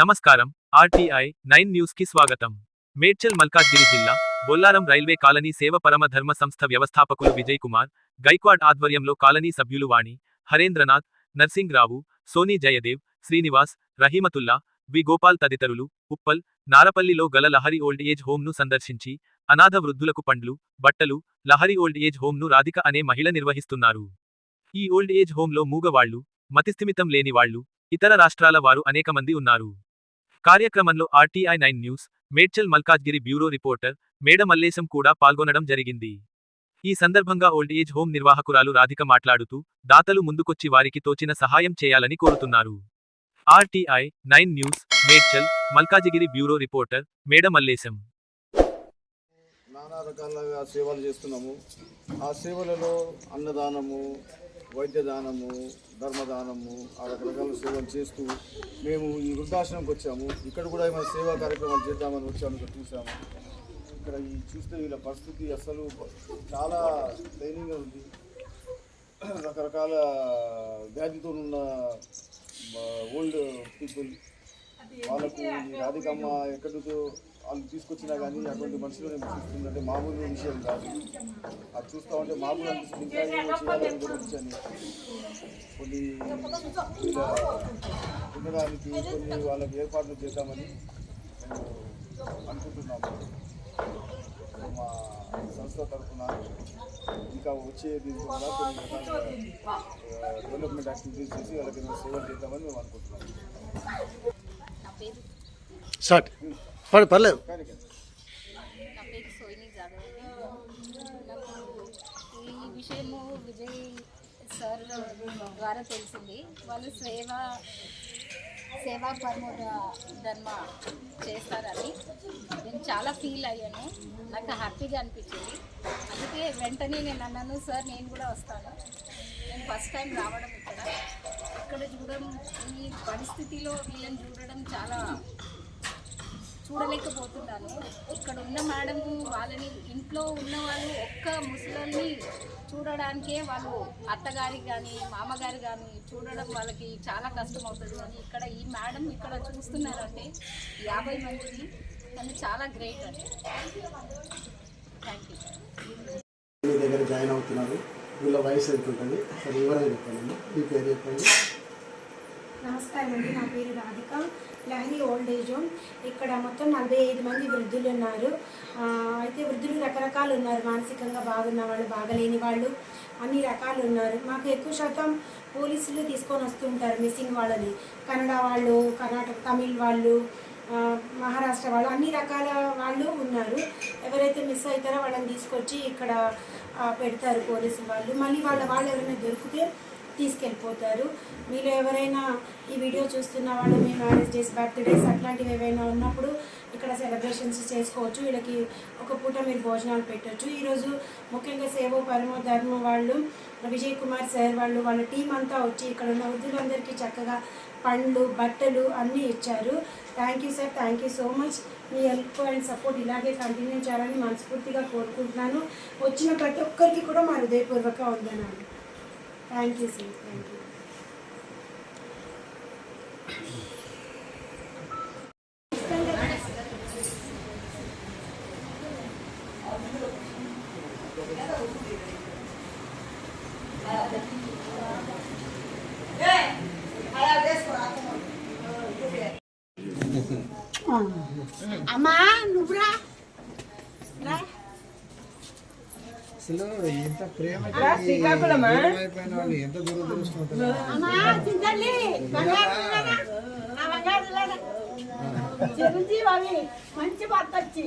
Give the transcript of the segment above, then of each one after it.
నమస్కారం. RTI nine న్యూస్కి స్వాగతం. మేడ్చల్ మల్కాజ్గిరి జిల్లా బొల్లారం రైల్వే కాలనీ సేవ పరమ ధర్మ సంస్థ వ్యవస్థాపకులు విజయ్ కుమార్ గైక్వాడ్ ఆధ్వర్యంలో కాలనీ సభ్యులు వాణి హరేంద్రనాథ్ నర్సింగ్ రావు సోనీ జయదేవ్ శ్రీనివాస్ రహీమతుల్లా వి గోపాల్ తదితరులు ఉప్పల్ నారపల్లిలో గల లహరి ఓల్డ్ ఏజ్ హోంను సందర్శించి అనాథ వృద్ధులకు పండ్లు బట్టలు లహరి ఓల్డ్ ఏజ్ హోంను రాధిక అనే మహిళ నిర్వహిస్తున్నారు. ఈ ఓల్డ్ ఏజ్ హోంలో మూగవాళ్ళు మతిస్థిమితం లేనివాళ్ళు ఇతర రాష్ట్రాల వారు అనేక మంది ఉన్నారు. కార్యక్రమంలో RTI nine news Medchal Malkajgiri bureau reporter Meda Mallesham కూడా పాల్గొనడం జరిగింది. ఈ సందర్భంగా ఓల్డ్ ఏజ్ హోమ్ నిర్వాహకురాలు రాధిక మాట్లాడుతూ దాతలు ముందుకొచ్చి వారికి తోచిన సహాయం చేయాలని కోరుతున్నారు. RTI nine news Medchal Malkajgiri bureau reporter Meda Mallesham. నానా రకాలుగా సేవలు చేస్తున్నాము. ఆ సేవలలో అన్నదానము వైద్యదానము ధర్మదానము ఆ రకరకాల సేవలు చేస్తూ మేము ఈ వృద్ధాశ్రమంకి వచ్చాము. ఇక్కడ కూడా ఏమైనా సేవా కార్యక్రమాలు చేద్దామని వచ్చాము ఇక్కడ చూసాము ఇక్కడ ఈ చూస్తే వీళ్ళ పరిస్థితి అసలు చాలా దయనీయంగా ఉంది. రకరకాల వ్యాధితో ఉన్న ఓల్డ్ పీపుల్ వాళ్ళకు రాధికమ్మ ఎక్కడితో వాళ్ళు తీసుకొచ్చినా కానీ అటువంటి మనుషులు నేను చూస్తుందంటే మామూలు విషయం కాదు. అది చూస్తా ఉంటే మామూలు అనిపిస్తుంది. ఇంకా గురించి అని కొన్ని తినడానికి ఉండడానికి కొన్ని వాళ్ళకి ఏర్పాట్లు చేద్దామని మేము అనుకుంటున్నాము. మా సంస్థ తరఫున ఇంకా వచ్చే దీంట్లో కూడా కొన్ని డెవలప్మెంట్ యాక్టివిటీస్ uh, చేసి వాళ్ళకి సేవలు చేద్దామని మేము అనుకుంటున్నాం సార్ పర్లేదు పర్లేదు. నా పేరు సోయిని జాదవ్ నాకు ఈ విషయము విజయ్ సార్ ద్వారా తెలిసింది. వాళ్ళు సేవ సేవా పరమో ధర్మ చేస్తారని నేను చాలా ఫీల్ అయ్యాను. నాకు హ్యాపీగా అనిపించింది. అందుకే వెంటనే నేను అన్నాను సార్ నేను కూడా వస్తాను. నేను ఫస్ట్ టైం రావడం ఇక్కడ. ఇక్కడ చూడడం ఈ పరిస్థితిలో వీళ్ళని చూడడం చాలా చూడలేకపోతున్నాను. ఇక్కడ ఉన్న మేడం వాళ్ళని ఇంట్లో ఉన్న వాళ్ళు ఒక్క ముసలిని చూడడానికే వాళ్ళు అత్తగారికి కానీ మామగారు కానీ చూడడం వాళ్ళకి చాలా కష్టం అవుతుంది కానీ ఇక్కడ ఈ మేడం ఇక్కడ చూస్తున్నారంటే యాభై మందిని అది చాలా గ్రేట్ అండి. థ్యాంక్ యూ మీ దగ్గర జాయిన్ అవుతున్నారు. వీళ్ళ వయసు ఎంత ఉంటుంది? సరే వివరంగా చెప్పండి. మీ పేరు చెప్పండి. నమస్కారం అండి నా పేరు Radhika. Lahari old age home ఇక్కడ మొత్తం నలభై ఐదు మంది వృద్ధులు ఉన్నారు. అయితే వృద్ధులు రకరకాలు ఉన్నారు. మానసికంగా బాగున్న వాళ్ళు బాగలేని వాళ్ళు అన్ని రకాలు ఉన్నారు. మాకు ఎక్కువ శాతం పోలీసులు తీసుకొని వస్తుంటారు మిస్సింగ్ వాళ్ళని. కన్నడ వాళ్ళు కర్ణాటక తమిళ్ వాళ్ళు మహారాష్ట్ర వాళ్ళు అన్ని రకాల వాళ్ళు ఉన్నారు. ఎవరైతే మిస్ అవుతారో వాళ్ళని తీసుకొచ్చి ఇక్కడ పెడతారు పోలీసు వాళ్ళు. మళ్ళీ వాళ్ళ వాళ్ళు ఎవరైనా దొరికితే తీసుకెళ్ళిపోతారు. మీరు ఎవరైనా ఈ వీడియో చూస్తున్న వాళ్ళు మీ మ్యారేజ్ డేస్ బర్త్డేస్ అట్లాంటివి ఏవైనా ఉన్నప్పుడు ఇక్కడ సెలబ్రేషన్స్ చేసుకోవచ్చు. వీళ్ళకి ఒక పూట మీరు భోజనాలు పెట్టొచ్చు. ఈరోజు ముఖ్యంగా సేవో పరమో ధర్మ వాళ్ళు విజయ్ కుమార్ సార్ వాళ్ళు వాళ్ళ టీం అంతా వచ్చి ఇక్కడ ఉన్న వృద్ధులందరికీ చక్కగా పండ్లు బట్టలు అన్నీ ఇచ్చారు. Thank you sir thank you so much me help and support ఇలాగే కంటిన్యూ చేయాలని మనస్ఫూర్తిగా కోరుకుంటున్నాను. వచ్చిన ప్రతి ఒక్కరికి కూడా మా హృదయపూర్వక వందనాలు. Thank you sir thank you అమ్మా నువ్వురా అసలు ఎంత ప్రేమ అయిపోయిన వాళ్ళు ఎంత దురదృష్టం అమ్మా? చిరంజీవి మంచి భర్త వచ్చి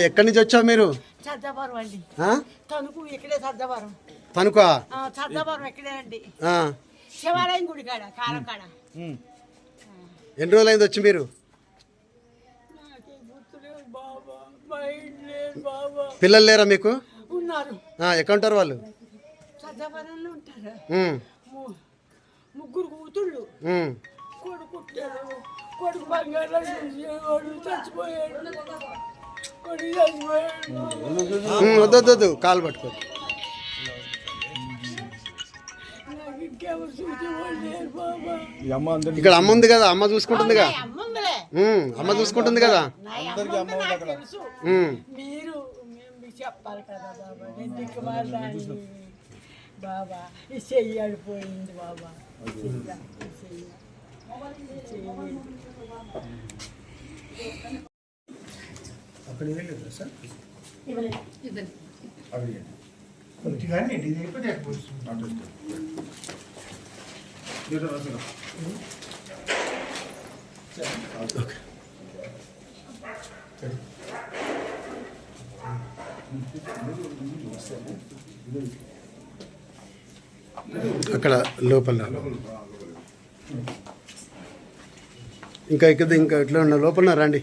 ఎక్కడి నుంచి వచ్చావు మీరు? సర్దాపురం అండి. ఆ? తణుకు ఇక్కడే సర్దాపురం తణుకా? ఆ, సర్దాపురం ఇక్కడే అండి. శివాలయం గుడి కాడ కారం కాడ. ఎన్ని రోజులైంది వచ్చి మీరు? పిల్లలు లేరా మీకు? ఉన్నారు. ఆ, ఎక్కడ ఉంటారు. వాళ్ళు ఉంటారు ముగ్గురు కూతుళ్ళు. ఉమ్. కొడుకు పుట్టాడు. కొడుకు బంగారం చేసేవాడు చచ్చిపోయాడు. కొడుకు చచ్చిపోయాడు. ఉమ్, వద్దు వద్దు, వద్దు కాలు పట్టుకో. ఇక్కడ అమ్మ ఉంది కదా అమ్మ చూసుకుంటుందిగా. అమ్మ చూసుకుంటుంది కదా. మీరు చెప్పాలి కదా బాబా. బాబా ఈ చెయ్యి బాబా. అక్కడ సార్? అవి కొద్దిగా ఇది అయిపోతే అయిపోతుంది అక్కడ లోపల. ఇంకా ఇక్కడ ఇంకా ఇట్లా ఉన్న? లోపల రండి.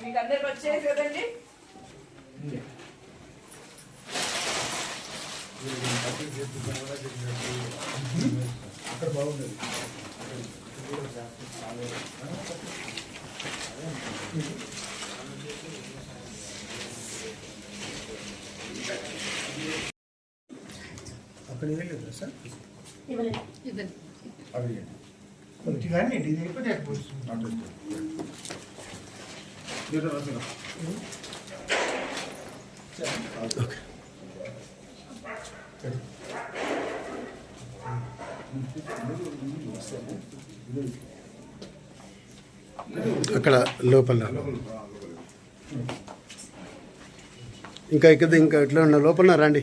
మీకు అందరికి వచ్చేది కదండి అక్కడ బాగుండదు అక్కడ వెళ్ళలేదు సార్ ఇవ్వండి అవి కొద్దిగా ఇది అయిపోతే అయిపోతుంది అక్కడ లోపల. ఇంకా ఇక్కడ ఇంకా ఇట్లా ఉన్న? లోపల రండి.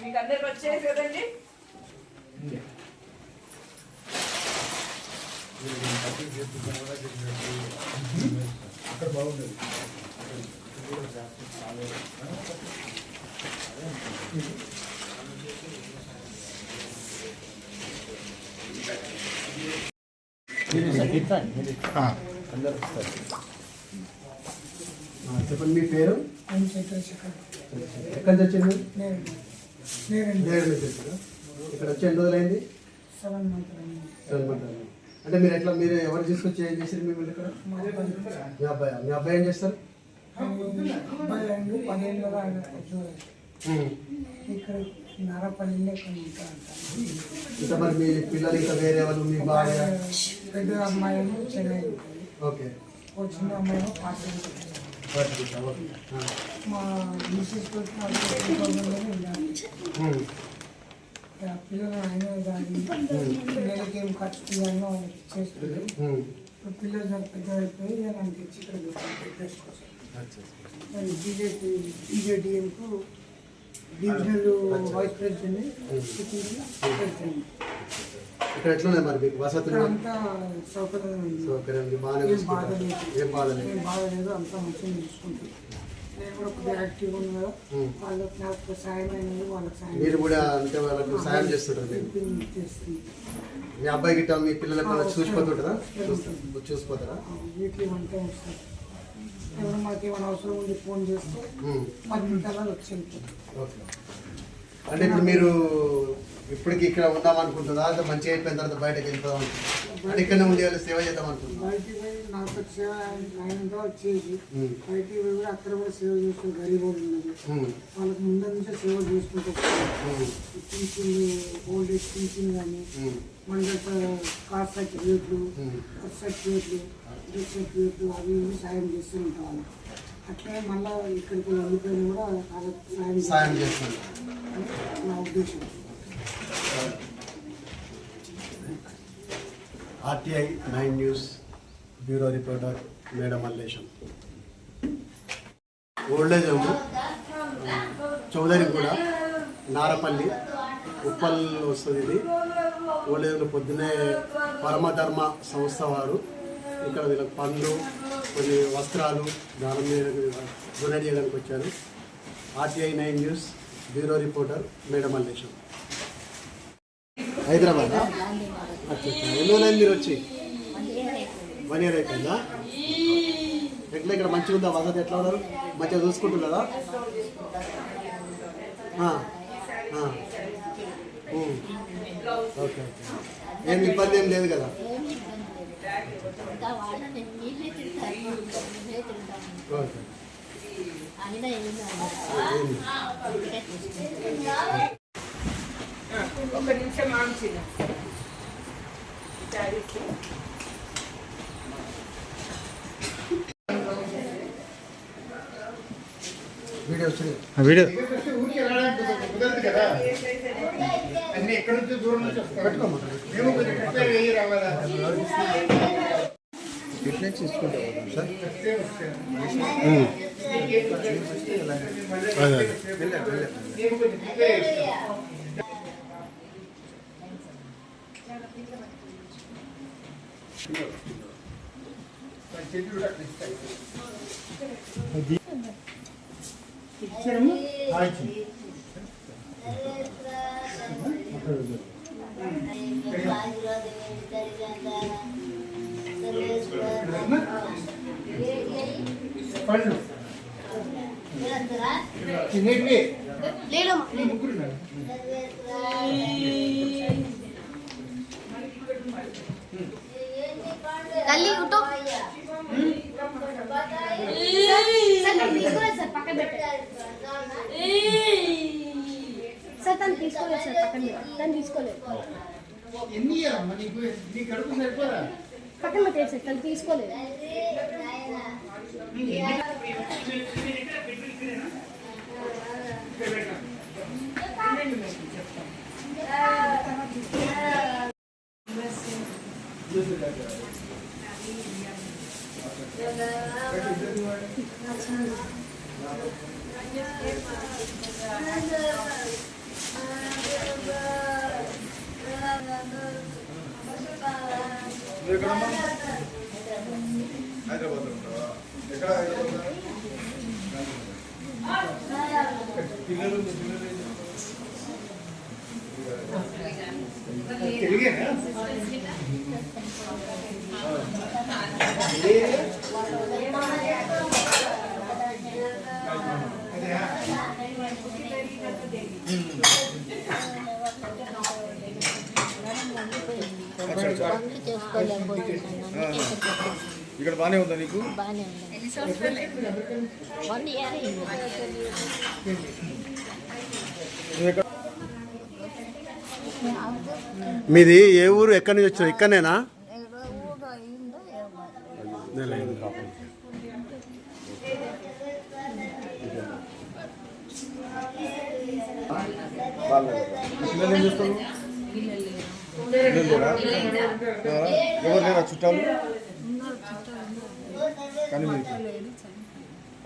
మీకు అందరికి వచ్చేది కదండి? అక్కడ బాగుండదు. ఆ, చెప్పండి మీ పేరు? ఎక్కడి నుంచి వచ్చింది ఇక్కడ వచ్చి ఎన్ని రోజులైంది? Seven month. అంటే మీరు ఎట్లా మీరు ఎవరు తీసుకొచ్చి ఏం చేశారు మిమ్మల్ని ఇక్కడ? మీ అబ్బాయి. మీ అబ్బాయి? ఏం చేస్తారు. ఇక్కడ నరపల్లిలో ఉంటా ఇంకా మరి మీ పిల్లలు ఇంకా వేరే వాళ్ళు మీ భార్య? పెద్ద అమ్మాయి చెన్నై. ఓకే. వచ్చిన అమ్మాయి. మా మిస్సెస్ పిల్లలు ఆయన కానీ పిల్లలకి ఏం ఖర్చు చేయాలో వాళ్ళకి పిల్లలు చాలా పెద్ద అయిపోయి తెచ్చి ఇక్కడ పెట్టాను కోసం నేను బీజేపీ బీజేడీఎంకు డివిజనల్ వైస్ ప్రెసిడెంట్ ప్రెసిడెంట్. ఇక్కడ ఎట్లున్నాయి మరి మీకు? వసతులు అంతా సౌకర్యం బాగానే ఏం బాధ లేదు. బాధ లేదు. అంతా మంచిగా చూసుకుంటారు. నేను కూడా కొద్దిగా యాక్టివ్గా ఉంది కదా. వాళ్ళకి నాకు సాయం అయినది వాళ్ళకి సాయం మీరు కూడా అంటే వాళ్ళకు సాయం చేస్తుంటారు మీరు. మీ అబ్బాయి గిట్ట మీ పిల్లలకు చూసిపోతుంటారా? చూసిపోతారా? వీక్లీ వన్ టైం వస్తారు. ఎవరు మాకు ఏమైనా అవసరం ఉంది ఫోన్ చేస్తే. పది వచ్చి ఓకే. అంటే ఇప్పుడు మీరు ఇప్పటికి ఇక్కడ ఉందాం అనుకుంటుందా? అంటే మంచిగా అయిపోయిన తర్వాత బయటకు అనుకుంటున్నారా? అంటే ఇక్కడనే ఉండి వాళ్ళు సేవ చేద్దాం అనుకుంటున్నా. బయటికి పోయి నాకు సేవ ఆయనతో వచ్చేది ఉమ్. బయటికి పోయి కూడా అక్కడ కూడా సేవ చేస్తూ గరీబ్ వాళ్ళకి ముందు నుంచే సేవ చేసుకుంటూ ఓల్డ్ ఏజ్ పింఛన్ కానీ కాస్ట్ సర్టిఫికేట్లు బర్త్ సర్టిఫికేట్లు డెత్ సర్టిఫికేట్లు అవి ఇవి సాయం చేస్తూ ఉంటాం అట్లే మళ్ళీ ఇక్కడికి వెళ్ళిపోయిన కూడా వాళ్ళకి సాయం సాయం చేస్తాం. చేస్తున్నాను నా ఉద్దేశం. RTI nine news bureau reporter madam Mallesham. Old age home Chaudhary కూడా నారపల్లి ఉప్పల్ వస్తుంది ఇది. ఓల్డేజ్ హోమ్ పొద్దునే పరమధర్మ సంస్థ వారు. ఇక్కడ వీళ్ళకి పండ్లు కొన్ని వస్త్రాలు దానం చేయడానికి డొనేట్ చేయడానికి వచ్చారు. RTI nine news bureau reporter madam Mallesham. Hyderabad. అచ్చా ఎన్ని రోజులైంది మీరు వచ్చి? వన్ ఇయర్ అయిపోయిందా? ఎట్లా ఇక్కడ మంచిగా ఉందా? వసతి ఎట్లా ఉన్నారు? మంచిగా చూసుకుంటున్నారా. Okay okay. ఏం ఇబ్బంది ఏం లేదు కదా? ఓకే. ఒక నిమిషం మాంచిన వీడియో వచ్చింది వీడియో ఊరికి వెళ్ళడానికి కుదరదు కదా అన్ని ఎక్కడి నుంచి దూరం నుంచి వస్తాం మేము కొంచెం ప్రిపేర్ అయ్యి రావాలా ఫిట్నెస్ తీసుకుంటే సార్ మేము కొంచెం ప్రిపేర్ చేస్తాం చెట్టు కూడా అక్కడ తినేటివి ముగ్గురు తల్లి ఉటో సార్ నన్ను తీసుకోలేదు సార్ తను తీసుకోలేదు సార్ పక్కన తను తీసుకోలేదు ఎన్ని నీకు నీ కడుపు సరిపోదా పక్కన సార్ తను తీసుకోలేదు హైదరాబాద్ ఉంటావా ఎక్కడ హైదరాబాద్ పిల్లలు మీ పిల్లలు ఏం తెలుగేనా చేస్తారు? వచ్చా పనులు చేసుకోలేకపోతున్నాను అందుకే ఇక్కడికి వచ్చేసాను. ఇక్కడ బాగానే ఉందా నీకు? మీది ఏ ఊరు? ఎక్కడి నుంచి వచ్చారు ఇక్కడనేనా? ఊరు ఎవరు లేరా చుట్టాలు? కానీ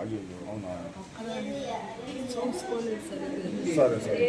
అయ్యో అవునా? సరే సరే.